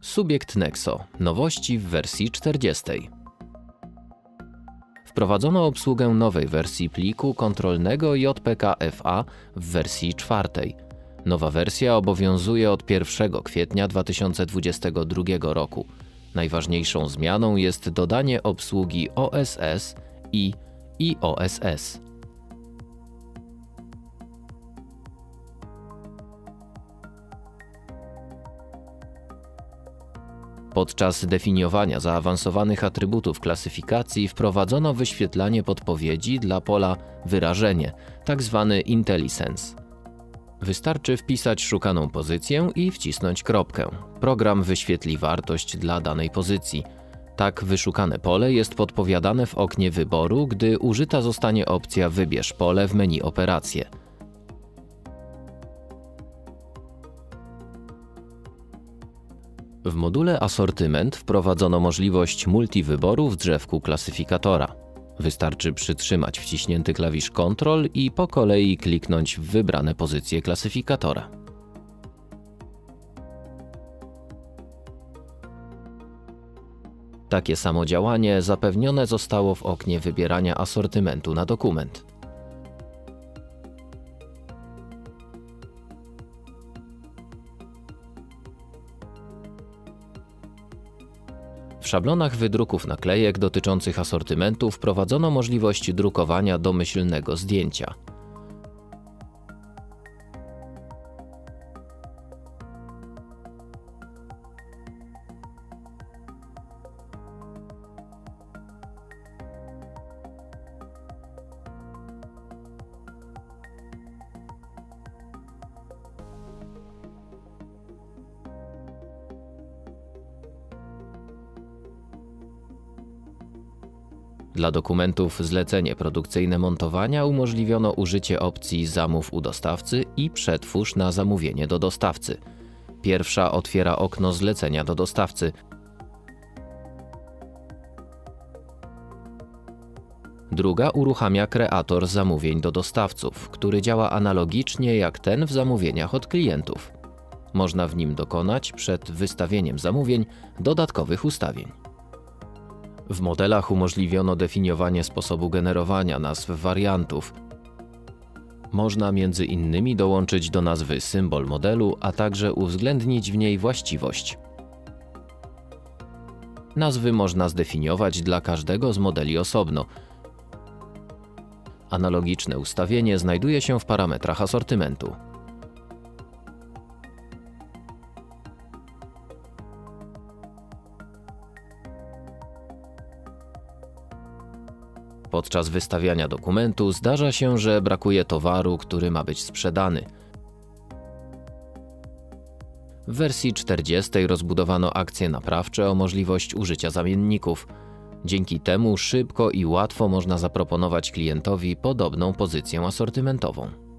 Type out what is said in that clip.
Subiekt Nexo. Nowości w wersji 40. Wprowadzono obsługę nowej wersji pliku kontrolnego JPK-FA w wersji czwartej. Nowa wersja obowiązuje od 1 kwietnia 2022 roku. Najważniejszą zmianą jest dodanie obsługi OSS i IOSS. Podczas definiowania zaawansowanych atrybutów klasyfikacji wprowadzono wyświetlanie podpowiedzi dla pola wyrażenie, tzw. IntelliSense. Wystarczy wpisać szukaną pozycję i wcisnąć kropkę. Program wyświetli wartość dla danej pozycji. Tak wyszukane pole jest podpowiadane w oknie wyboru, gdy użyta zostanie opcja Wybierz pole w menu Operacje. W module Asortyment wprowadzono możliwość multiwyboru w drzewku klasyfikatora. Wystarczy przytrzymać wciśnięty klawisz Ctrl i po kolei kliknąć w wybrane pozycje klasyfikatora. Takie samo działanie zapewnione zostało w oknie wybierania asortymentu na dokument. W szablonach wydruków naklejek dotyczących asortymentu wprowadzono możliwość drukowania domyślnego zdjęcia. Dla dokumentów zlecenie produkcyjne montowania umożliwiono użycie opcji zamów u dostawcy i przetwórz na zamówienie do dostawcy. Pierwsza otwiera okno zlecenia do dostawcy. Druga uruchamia kreator zamówień do dostawców, który działa analogicznie jak ten w zamówieniach od klientów. Można w nim dokonać przed wystawieniem zamówień dodatkowych ustawień. W modelach umożliwiono definiowanie sposobu generowania nazw wariantów. Można między innymi dołączyć do nazwy symbol modelu, a także uwzględnić w niej właściwość. Nazwy można zdefiniować dla każdego z modeli osobno. Analogiczne ustawienie znajduje się w parametrach asortymentu. Podczas wystawiania dokumentu zdarza się, że brakuje towaru, który ma być sprzedany. W wersji 40 rozbudowano akcje naprawcze o możliwość użycia zamienników. Dzięki temu szybko i łatwo można zaproponować klientowi podobną pozycję asortymentową.